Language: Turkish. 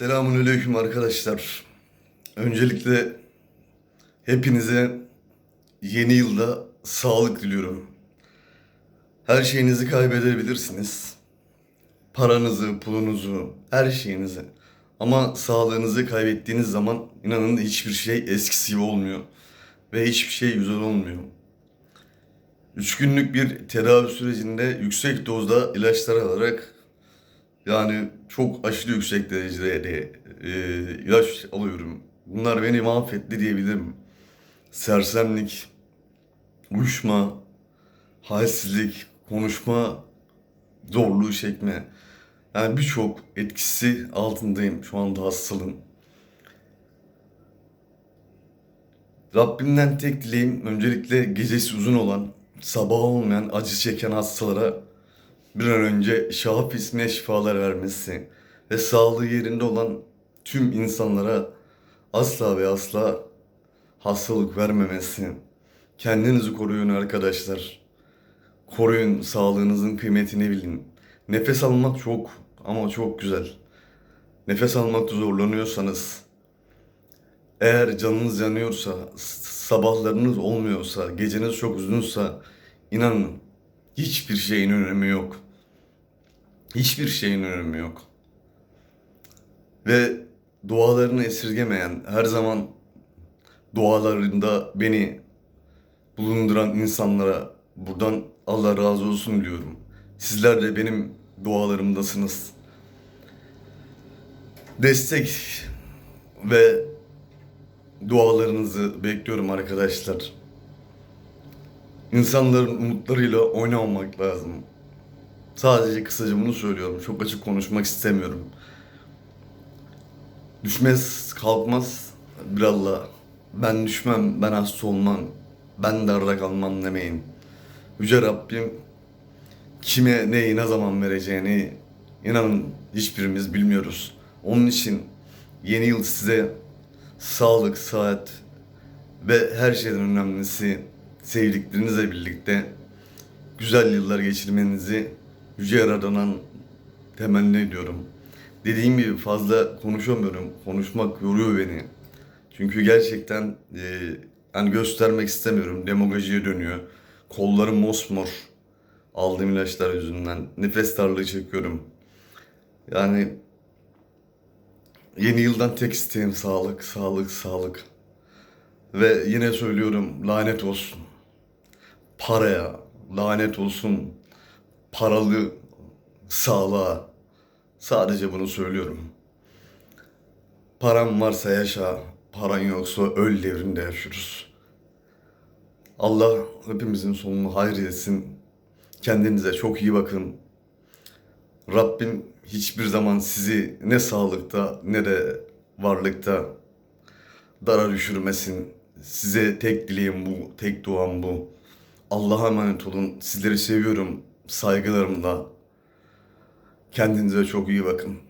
Selamünaleyküm arkadaşlar. Öncelikle hepinize yeni yılda sağlık diliyorum. Her şeyinizi kaybedebilirsiniz. Paranızı, pulunuzu, her şeyinizi. Ama sağlığınızı kaybettiğiniz zaman inanın hiçbir şey eskisi gibi olmuyor. Ve hiçbir şey güzel olmuyor. Üç günlük bir tedavi sürecinde yüksek dozda ilaçlar alarak yani çok aşırı yüksek derecede e, ilaç alıyorum. Bunlar beni mahvetti diyebilirim. Sersemlik, uyuşma, halsizlik, konuşma zorluğu çekme. Yani birçok etkisi altındayım şu anda hastalığın. Rabbimden tek dileğim öncelikle gecesi uzun olan, sabahı olmayan, acı çeken hastalara bir an önce Şahap ismine şifalar vermesi ve sağlığı yerinde olan tüm insanlara asla ve asla hastalık vermemesi. Kendinizi koruyun arkadaşlar. Koruyun sağlığınızın kıymetini bilin. Nefes almak çok ama çok güzel. Nefes almakta zorlanıyorsanız, eğer canınız yanıyorsa, sabahlarınız olmuyorsa, geceniz çok uzunsa inanın hiçbir şeyin önemi yok. Hiçbir şeyin önemi yok. Ve dualarını esirgemeyen, her zaman dualarında beni bulunduran insanlara buradan Allah razı olsun diyorum. Sizler de benim dualarımdasınız. Destek ve dualarınızı bekliyorum arkadaşlar. İnsanların umutlarıyla oynamamak lazım. Sadece kısaca bunu söylüyorum. Çok açık konuşmak istemiyorum. Düşmez, kalkmaz bir Allah. Ben düşmem, ben hasta olmam, ben darda kalmam demeyin. Yüce Rabbim kime neyi ne zaman vereceğini inanın hiçbirimiz bilmiyoruz. Onun için yeni yıl size sağlık, sıhhat ve her şeyden önemlisi sevdiklerinizle birlikte güzel yıllar geçirmenizi Yüce Yaradan'dan temenni ediyorum. Dediğim gibi fazla konuşamıyorum. Konuşmak yoruyor beni. Çünkü gerçekten e, hani göstermek istemiyorum. Demagojiye dönüyor. Kollarım mosmor. Aldığım ilaçlar yüzünden. Nefes darlığı çekiyorum. Yani yeni yıldan tek isteğim sağlık, sağlık, sağlık. Ve yine söylüyorum lanet olsun. Paraya lanet olsun. Paralı sağlığa. Sadece bunu söylüyorum. Param varsa yaşa, paran yoksa öl devrinde yaşıyoruz. Allah hepimizin sonunu hayır etsin. Kendinize çok iyi bakın. Rabbim hiçbir zaman sizi ne sağlıkta ne de varlıkta dara düşürmesin. Size tek dileğim bu, tek duam bu. Allah'a emanet olun. Sizleri seviyorum saygılarımla. Kendinize çok iyi bakın.